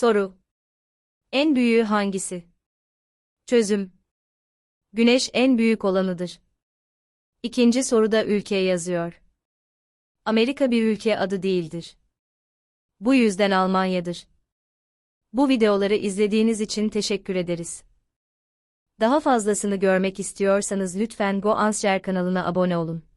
Soru. En büyüğü hangisi? Çözüm. Güneş en büyük olanıdır. İkinci soruda ülke yazıyor. Amerika bir ülke adı değildir. Bu yüzden Almanya'dır. Bu videoları izlediğiniz için teşekkür ederiz. Daha fazlasını görmek istiyorsanız lütfen GoAnswer kanalına abone olun.